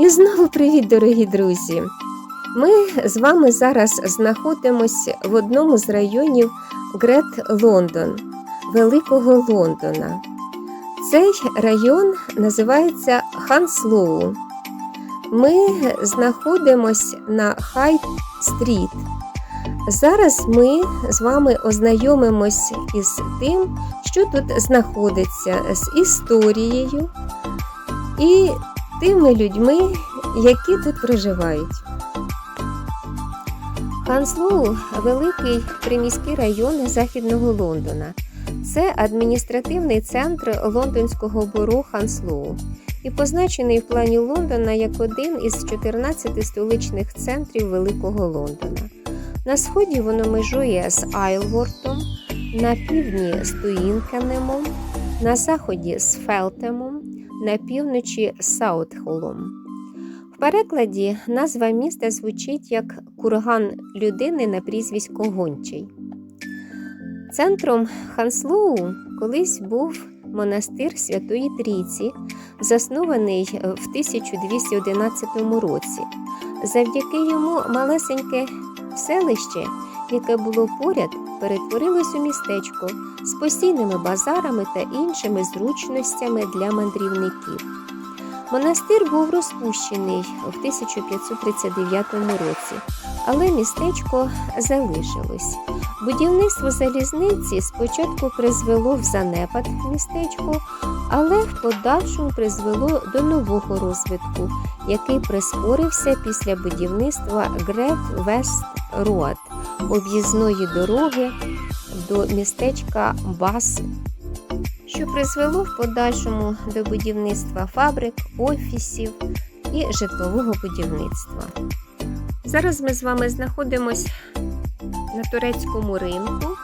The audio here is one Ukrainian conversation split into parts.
І знову привіт, дорогі друзі! Ми з вами зараз знаходимося в одному з районів Грет Лондон, Великого Лондона. Цей район називається Ханслоу. Ми знаходимося на Хайт Стріт. Зараз ми з вами ознайомимось із тим, що тут знаходиться, з історією і тими людьми, які тут проживають. Ханслоу великий приміський район Західного Лондона. Це адміністративний центр лондонського бюро Ханслоу і позначений в плані Лондона як один із 14 столичних центрів Великого Лондона. На сході воно межує з Айлвортом, на півдні з Туінкенемом, на заході з Фелтемом, на півночі Саутхолом. В перекладі назва міста звучить як курган людини на прізвисько Гончий. Центром Ханслоу колись був монастир Святої Трійці, заснований в 1211 році. Завдяки йому малесеньке селище, яке було поряд, перетворилось у містечко з постійними базарами та іншими зручностями для мандрівників. Монастир був розпущений в 1539 році, але містечко залишилось. Будівництво залізниці спочатку призвело в занепад містечко, але в подальшому призвело до нового розвитку, який прискорився після будівництва Грет Вест Роад об'їзної дороги до містечка Бас що призвело в подальшому до будівництва фабрик, офісів і житлового будівництва. Зараз ми з вами знаходимося на турецькому ринку.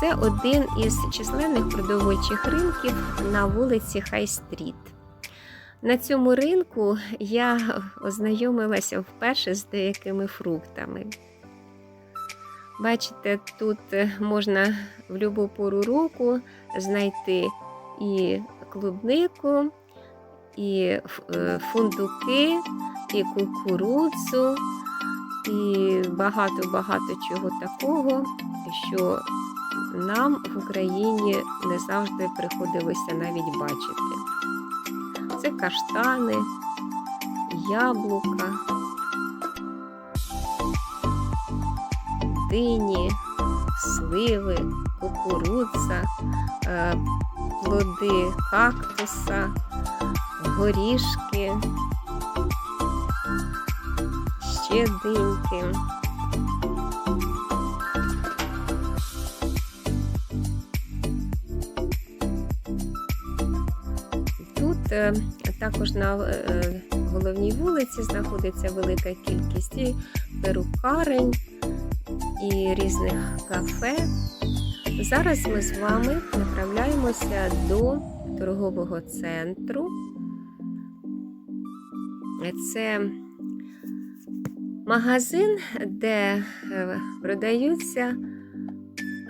Це один із численних продовольчих ринків на вулиці Хай-стріт. На цьому ринку я ознайомилася вперше з деякими фруктами. Бачите, тут можна в будь-яку пору року знайти і клубнику, і фундуки, і кукурудзу, і багато-багато чого такого, що нам в Україні не завжди приходилося навіть бачити. Це каштани, яблука, дині, сливи, кукурудза, плоди кактуса, горішки, ще диньки. Тут е, також на е, головній вулиці знаходиться велика кількість перукарень і різних кафе. Зараз ми з вами направляємося до торгового центру. Це магазин, де е, продаються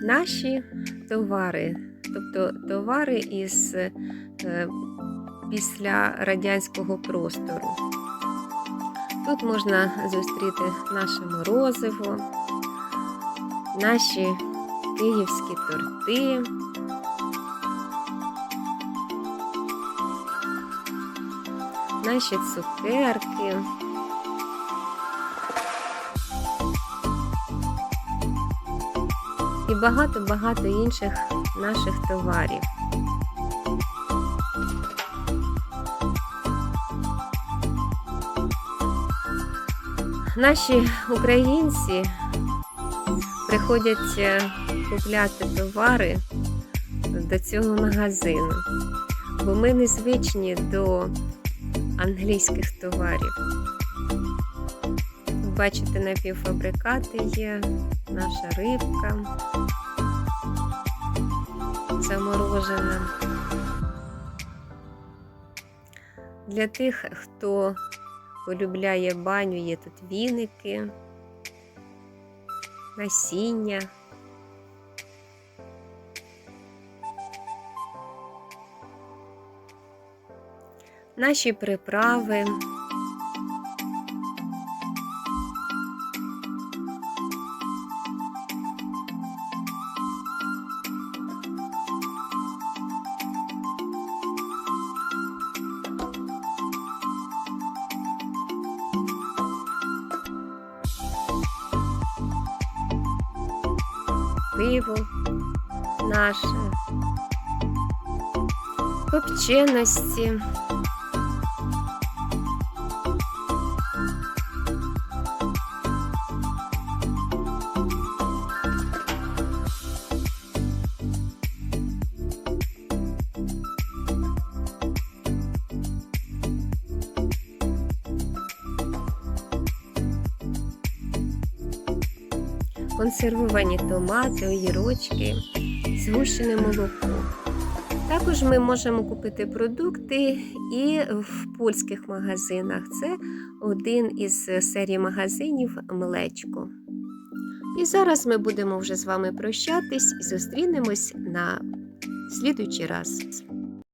наші товари, тобто товари із е, після радянського простору. Тут можна зустріти наше морозиво, наші київські торти. Наші цукерки. І багато-багато інших наших товарів. Наші українці приходять е, купляти товари до цього магазину, бо ми не звичні до англійських товарів. Бачите, напівфабрикати є, наша рибка заморожена. Для тих, хто полюбляє баню, є тут віники, насіння. наші приправи, пиво наше, копченості. Консервовані томати, огірочки, згущене молоко. Також ми можемо купити продукти і в польських магазинах. Це один із серій магазинів Млечко. І зараз ми будемо вже з вами прощатись і зустрінемось на слідуючий раз.